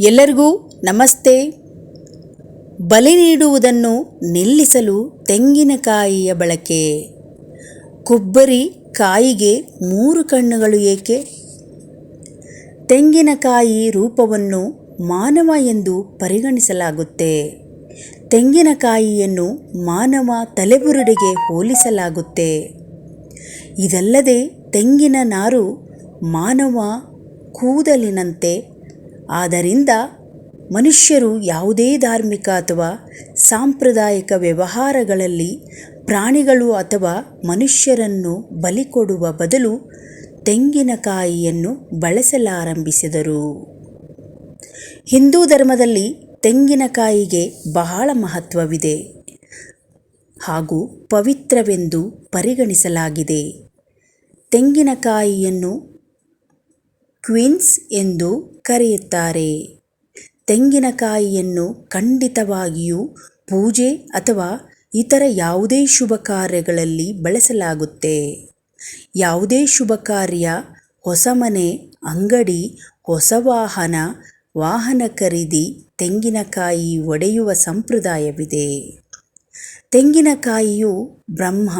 ಎಲ್ಲರಿಗೂ ನಮಸ್ತೆ. ಬಲಿ ನೀಡುವುದನ್ನು ನಿಲ್ಲಿಸಲು ತೆಂಗಿನಕಾಯಿಯ ಬಳಕೆ. ಕೊಬ್ಬರಿ ಕಾಯಿಗೆ ಮೂರು ಕಣ್ಣುಗಳು ಏಕೆ? ತೆಂಗಿನಕಾಯಿ ರೂಪವನ್ನು ಮಾನವ ಎಂದು ಪರಿಗಣಿಸಲಾಗುತ್ತೆ. ತೆಂಗಿನಕಾಯಿಯನ್ನು ಮಾನವ ತಲೆಬುರುಡೆಗೆ ಹೋಲಿಸಲಾಗುತ್ತೆ. ಇದಲ್ಲದೆ ತೆಂಗಿನ ನಾರು ಮಾನವ ಕೂದಲಿನಂತೆ ಆದ್ದರಿಂದ ಮನುಷ್ಯರು ಯಾವುದೇ ಧಾರ್ಮಿಕ ಅಥವಾ ಸಾಂಪ್ರದಾಯಿಕ ವ್ಯವಹಾರಗಳಲ್ಲಿ ಪ್ರಾಣಿಗಳು ಅಥವಾ ಮನುಷ್ಯರನ್ನು ಬಲಿ ಕೊಡುವ ಬದಲು ತೆಂಗಿನಕಾಯಿಯನ್ನು ಬಳಸಲಾರಂಭಿಸಿದರು. ಹಿಂದೂ ಧರ್ಮದಲ್ಲಿ ತೆಂಗಿನಕಾಯಿಗೆ ಬಹಳ ಮಹತ್ವವಿದೆ ಹಾಗೂ ಪವಿತ್ರವೆಂದು ಪರಿಗಣಿಸಲಾಗಿದೆ. ತೆಂಗಿನಕಾಯಿಯನ್ನು ಕ್ವೀನ್ಸ್ ಎಂದು ಕರೆಯುತ್ತಾರೆ. ತೆಂಗಿನಕಾಯಿಯನ್ನು ಖಂಡಿತವಾಗಿಯೂ ಪೂಜೆ ಅಥವಾ ಇತರ ಯಾವುದೇ ಶುಭ ಕಾರ್ಯಗಳಲ್ಲಿ ಬಳಸಲಾಗುತ್ತೆ. ಯಾವುದೇ ಶುಭ ಕಾರ್ಯ, ಹೊಸ ಮನೆ, ಅಂಗಡಿ, ಹೊಸ ವಾಹನ ವಾಹನ ಖರೀದಿ, ತೆಂಗಿನಕಾಯಿ ಒಡೆಯುವ ಸಂಪ್ರದಾಯವಿದೆ. ತೆಂಗಿನಕಾಯಿಯು ಬ್ರಹ್ಮ,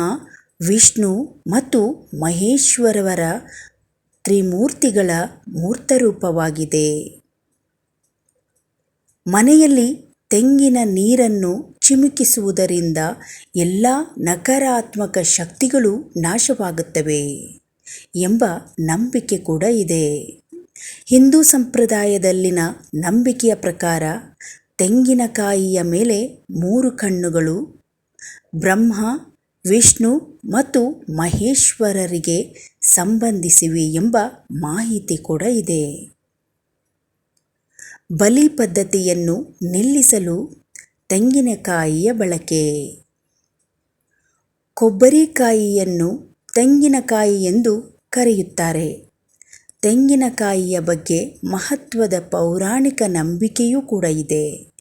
ವಿಷ್ಣು ಮತ್ತು ಮಹೇಶ್ವರವರ ತ್ರಿಮೂರ್ತಿಗಳ ಮೂರ್ತರೂಪವಾಗಿದೆ. ಮನೆಯಲ್ಲಿ ತೆಂಗಿನ ನೀರನ್ನು ಚಿಮುಕಿಸುವುದರಿಂದ ಎಲ್ಲ ನಕಾರಾತ್ಮಕ ಶಕ್ತಿಗಳು ನಾಶವಾಗುತ್ತವೆ ಎಂಬ ನಂಬಿಕೆ ಕೂಡ ಇದೆ. ಹಿಂದೂ ಸಂಪ್ರದಾಯದಲ್ಲಿನ ನಂಬಿಕೆಯ ಪ್ರಕಾರ ತೆಂಗಿನಕಾಯಿಯ ಮೇಲೆ ಮೂರು ಕಣ್ಣುಗಳು, ಬ್ರಹ್ಮ, ವಿಷ್ಣು ಮತ್ತು ಮಹೇಶ್ವರರಿಗೆ ಸಂಬಂಧಿಸಿವೆ ಎಂಬ ಮಾಹಿತಿ ಕೂಡ ಇದೆ. ಬಲಿ ಪದ್ಧತಿಯನ್ನು ನಿಲ್ಲಿಸಲು ತೆಂಗಿನಕಾಯಿಯ ಬಳಕೆ. ಕೊಬ್ಬರಿಕಾಯಿಯನ್ನು ತೆಂಗಿನಕಾಯಿ ಎಂದು ಕರೆಯುತ್ತಾರೆ. ತೆಂಗಿನಕಾಯಿಯ ಬಗ್ಗೆ ಮಹತ್ವದ ಪೌರಾಣಿಕ ನಂಬಿಕೆಯೂ ಕೂಡ ಇದೆ.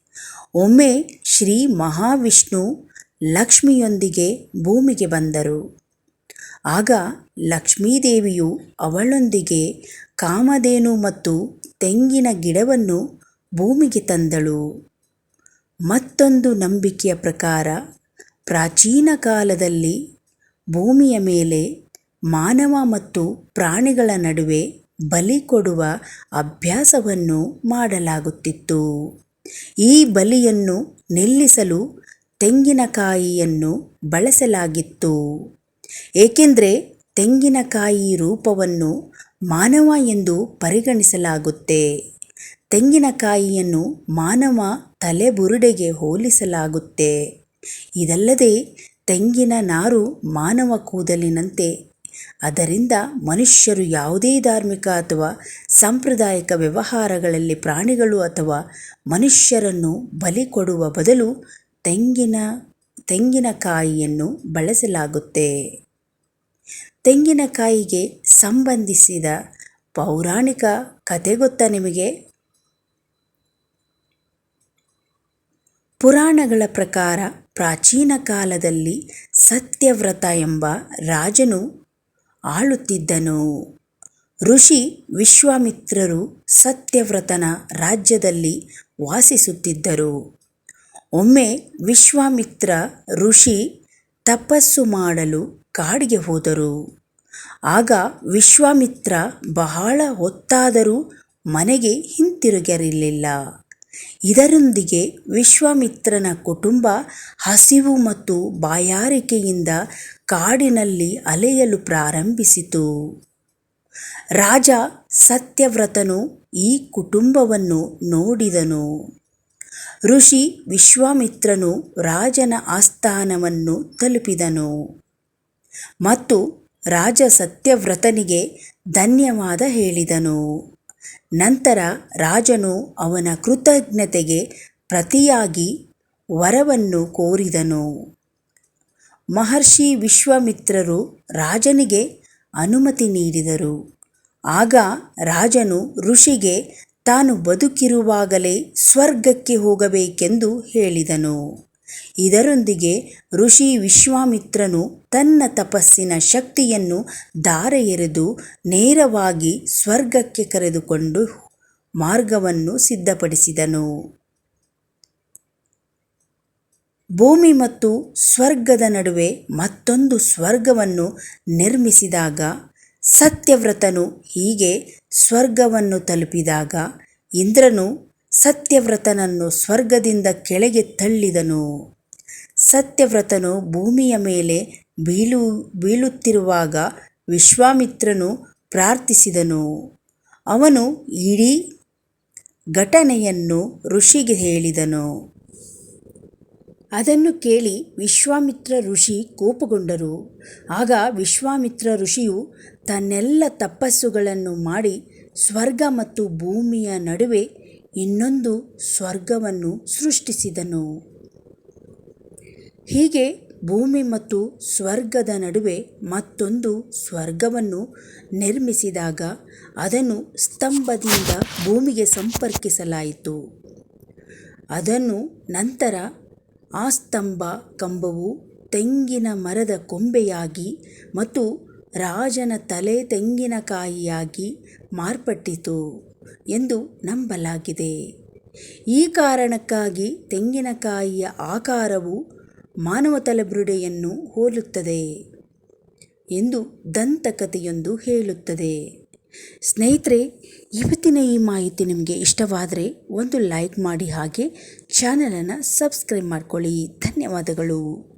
ಒಮ್ಮೆ ಶ್ರೀ ಮಹಾವಿಷ್ಣು ಲಕ್ಷ್ಮಿಯೊಂದಿಗೆ ಭೂಮಿಗೆ ಬಂದರು. ಆಗ ಲಕ್ಷ್ಮೀದೇವಿಯು ಅವಳೊಂದಿಗೆ ಕಾಮಧೇನು ಮತ್ತು ತೆಂಗಿನ ಗಿಡವನ್ನು ಭೂಮಿಗೆ ತಂದಳು. ಮತ್ತೊಂದು ನಂಬಿಕೆಯ ಪ್ರಕಾರ ಪ್ರಾಚೀನ ಕಾಲದಲ್ಲಿ ಭೂಮಿಯ ಮೇಲೆ ಮಾನವ ಮತ್ತು ಪ್ರಾಣಿಗಳ ನಡುವೆ ಬಲಿ ಕೊಡುವ ಅಭ್ಯಾಸವನ್ನು ಮಾಡಲಾಗುತ್ತಿತ್ತು. ಈ ಬಲಿಯನ್ನು ನಿಲ್ಲಿಸಲು ತೆಂಗಿನಕಾಯಿಯನ್ನು ಬಳಸಲಾಗಿತ್ತು. ಏಕೆಂದರೆ ತೆಂಗಿನಕಾಯಿ ರೂಪವನ್ನು ಮಾನವ ಎಂದು ಪರಿಗಣಿಸಲಾಗುತ್ತೆ. ತೆಂಗಿನಕಾಯಿಯನ್ನು ಮಾನವ ತಲೆಬುರುಡೆಗೆ ಹೋಲಿಸಲಾಗುತ್ತೆ. ಇದಲ್ಲದೆ ತೆಂಗಿನ ನಾರು ಮಾನವ ಕೂದಲಿನಂತೆ, ಅದರಿಂದ ಮನುಷ್ಯರು ಯಾವುದೇ ಧಾರ್ಮಿಕ ಅಥವಾ ಸಾಂಪ್ರದಾಯಿಕ ವ್ಯವಹಾರಗಳಲ್ಲಿ ಪ್ರಾಣಿಗಳು ಅಥವಾ ಮನುಷ್ಯರನ್ನು ಬಲಿ ಕೊಡುವ ಬದಲು ತೆಂಗಿನ ತೆಂಗಿನಕಾಯಿಯನ್ನು ಬಳಸಲಾಗುತ್ತೆ. ತೆಂಗಿನಕಾಯಿಗೆ ಸಂಬಂಧಿಸಿದ ಪೌರಾಣಿಕ ಕತೆ ಗೊತ್ತಾ ನಿಮಗೆ? ಪುರಾಣಗಳ ಪ್ರಕಾರ ಪ್ರಾಚೀನ ಕಾಲದಲ್ಲಿ ಸತ್ಯವ್ರತ ಎಂಬ ರಾಜನು ಆಳುತ್ತಿದ್ದನು. ಋಷಿ ವಿಶ್ವಾಮಿತ್ರರು ಸತ್ಯವ್ರತನ ರಾಜ್ಯದಲ್ಲಿ ವಾಸಿಸುತ್ತಿದ್ದರು. ಒಮ್ಮೆ ವಿಶ್ವಾಮಿತ್ರ ಋಷಿ ತಪಸ್ಸು ಮಾಡಲು ಕಾಡಿಗೆ ಹೋದರು. ಆಗ ವಿಶ್ವಾಮಿತ್ರ ಬಹಳ ಹೊತ್ತಾದರೂ ಮನೆಗೆ ಹಿಂತಿರುಗಿರಲಿಲ್ಲ ಇದರೊಂದಿಗೆ ವಿಶ್ವಾಮಿತ್ರನ ಕುಟುಂಬ ಹಸಿವು ಮತ್ತು ಬಾಯಾರಿಕೆಯಿಂದ ಕಾಡಿನಲ್ಲಿ ಅಲೆಯಲು ಪ್ರಾರಂಭಿಸಿತು. ರಾಜ ಸತ್ಯವ್ರತನು ಈ ಕುಟುಂಬವನ್ನು ನೋಡಿದನು. ಋಷಿ ವಿಶ್ವಾಮಿತ್ರನು ರಾಜನ ಆಸ್ಥಾನವನ್ನು ತಲುಪಿದನು. ಮತ್ತು ರಾಜ ಸತ್ಯವ್ರತನಿಗೆ ಧನ್ಯವಾದ ಹೇಳಿದನು. ನಂತರ ರಾಜನು ಅವನ ಕೃತಜ್ಞತೆಗೆ ಪ್ರತಿಯಾಗಿ ವರವನ್ನು ಕೋರಿದನು. ಮಹರ್ಷಿ ವಿಶ್ವಾಮಿತ್ರರು ರಾಜನಿಗೆ ಅನುಮತಿ ನೀಡಿದರು. ಆಗ ರಾಜನು ಋಷಿಗೆ ತಾನು ಬದುಕಿರುವಾಗಲೇ ಸ್ವರ್ಗಕ್ಕೆ ಹೋಗಬೇಕೆಂದು ಹೇಳಿದನು. ಇದರೊಂದಿಗೆ ಋಷಿ ವಿಶ್ವಾಮಿತ್ರನು ತನ್ನ ತಪಸ್ಸಿನ ಶಕ್ತಿಯನ್ನು ಧಾರೆ ಎರೆದು ನೇರವಾಗಿ ಸ್ವರ್ಗಕ್ಕೆ ಕರೆದುಕೊಂಡು ಮಾರ್ಗವನ್ನು ಸಿದ್ಧಪಡಿಸಿದನು. ಭೂಮಿ ಮತ್ತು ಸ್ವರ್ಗದ ನಡುವೆ ಮತ್ತೊಂದು ಸ್ವರ್ಗವನ್ನು ನಿರ್ಮಿಸಿದಾಗ ಸತ್ಯವ್ರತನು ಹೀಗೆ ಸ್ವರ್ಗವನ್ನು ತಲುಪಿದಾಗ ಇಂದ್ರನು ಸತ್ಯವ್ರತನನ್ನು ಸ್ವರ್ಗದಿಂದ ಕೆಳಗೆ ತಳ್ಳಿದನು. ಸತ್ಯವ್ರತನು ಭೂಮಿಯ ಮೇಲೆ ಬೀಳು, ಬೀಳುತ್ತಿರುವಾಗ ವಿಶ್ವಾಮಿತ್ರನು ಪ್ರಾರ್ಥಿಸಿದನು. ಅವನು ಇಡೀ ಘಟನೆಯನ್ನು ಋಷಿಗೆ ಹೇಳಿದನು. ಅದನ್ನು ಕೇಳಿ ವಿಶ್ವಾಮಿತ್ರ ಋಷಿ ಕೋಪಗೊಂಡರು. ಆಗ ವಿಶ್ವಾಮಿತ್ರ ಋಷಿಯು ತನ್ನೆಲ್ಲ ತಪಸ್ಸುಗಳನ್ನು ಮಾಡಿ ಸ್ವರ್ಗ ಮತ್ತು ಭೂಮಿಯ ನಡುವೆ ಇನ್ನೊಂದು ಸ್ವರ್ಗವನ್ನು ಸೃಷ್ಟಿಸಿದನು. ಹೀಗೆ ಭೂಮಿ ಮತ್ತು ಸ್ವರ್ಗದ ನಡುವೆ ಮತ್ತೊಂದು ಸ್ವರ್ಗವನ್ನು ನಿರ್ಮಿಸಿದಾಗ ಅದನ್ನು ಸ್ತಂಭದಿಂದ ಭೂಮಿಗೆ ಸಂಪರ್ಕಿಸಲಾಯಿತು. ಅದನ್ನು ನಂತರ ಆ ಸ್ತಂಭ ಕಂಬವು ತೆಂಗಿನ ಮರದ ಕೊಂಬೆಯಾಗಿ ಮತ್ತು ರಾಜನ ತಲೆ ತೆಂಗಿನಕಾಯಿಯಾಗಿ ಮಾರ್ಪಟ್ಟಿತು ಎಂದು ನಂಬಲಾಗಿದೆ. ಈ ಕಾರಣಕ್ಕಾಗಿ ತೆಂಗಿನಕಾಯಿಯ ಆಕಾರವು ಮಾನವ ತಲೆಬುರುಡೆಯನ್ನು ಹೋಲುತ್ತದೆ ಎಂದು ದಂತಕಥೆಯೊಂದು ಹೇಳುತ್ತದೆ. ಸ್ನೇಹಿತರೆ ಇವತ್ತಿನ ಈ ಮಾಹಿತಿ ನಿಮಗೆ ಇಷ್ಟವಾದರೆ ಒಂದು ಲೈಕ್ ಮಾಡಿ ಹಾಗೆ ಚಾನಲನ್ನು ಸಬ್ಸ್ಕ್ರೈಬ್ ಮಾಡಿಕೊಳ್ಳಿ. ಧನ್ಯವಾದಗಳು.